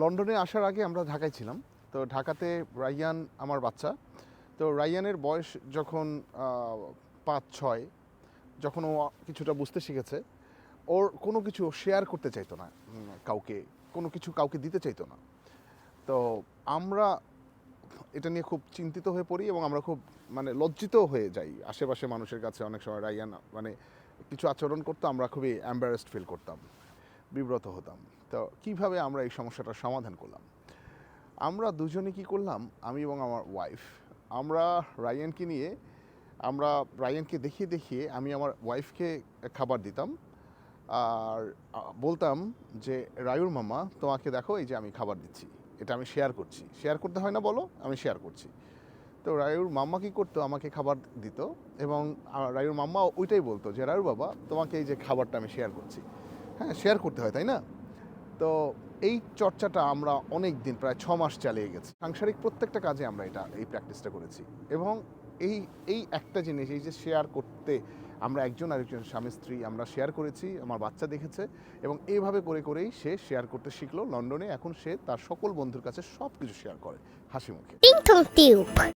লন্ডনে আসার আগে আমরা ঢাকায় ছিলাম। তো ঢাকাতে রাইয়ান আমার বাচ্চা। তো রাইয়ানের বয়স যখন পাঁচ, ছয়, যখন ও কিছুটা বুঝতে শিখেছে, ওর কোনো কিছু শেয়ার করতে চাইতো না কাউকে, কোনো কিছু কাউকে দিতে চাইতো না। তো আমরা এটা নিয়ে খুব চিন্তিত হয়ে পড়ি এবং আমরা খুব মানে লজ্জিত হয়ে যাই। আশেপাশে মানুষের কাছে অনেক সময় রাইয়ান মানে কিছু আচরণ করতো, আমরা খুবই অ্যাম্বারেসড ফিল করতাম। বিব্রত হতাম। তো কীভাবে আমরা এই সমস্যাটার সমাধান করলাম? আমরা দুজনে কি করলাম? আমি এবং আমার ওয়াইফ আমরা রায়ানকে নিয়ে, আমরা রায়ানকে দেখিয়ে দেখিয়ে আমি আমার ওয়াইফকে খাবার দিতাম। আর বলতাম যে, রায়ুর মামা তোমাকে দেখো, এই যে আমি খাবার দিচ্ছি। এটা আমি শেয়ার করছি। শেয়ার করতে হয় না বলো, আমি শেয়ার করছি। তো রায়ুর মাম্মা কি করতো? আমাকে খাবার দিত এবং রায়ুর মাম্মা ওইটাই বলতো যে, রায়ুর বাবা, তোমাকে এই যে খাবারটা আমি শেয়ার করছি। হ্যাঁ শেয়ার করতে হয়, তাই না? তো এই চর্চাটা আমরা অনেক দিন, প্রায় ছ মাস চালিয়ে গেছি। সাংসারিক প্রত্যেকটা কাজে আমরা এটা, এই প্র্যাকটিসটা করেছি। এবং এই এই একটা জিনিস, এই যে শেয়ার করতে আমরা একজন আরেকজন, স্বামী, স্ত্রী আমরা শেয়ার করেছি, আমার বাচ্চা দেখেছে এবং এইভাবে করে করেই সে শেয়ার করতে শিখলো লন্ডনে। এখন সে তার সকল বন্ধুর কাছে সব কিছু শেয়ার করে, হাসি মুখে.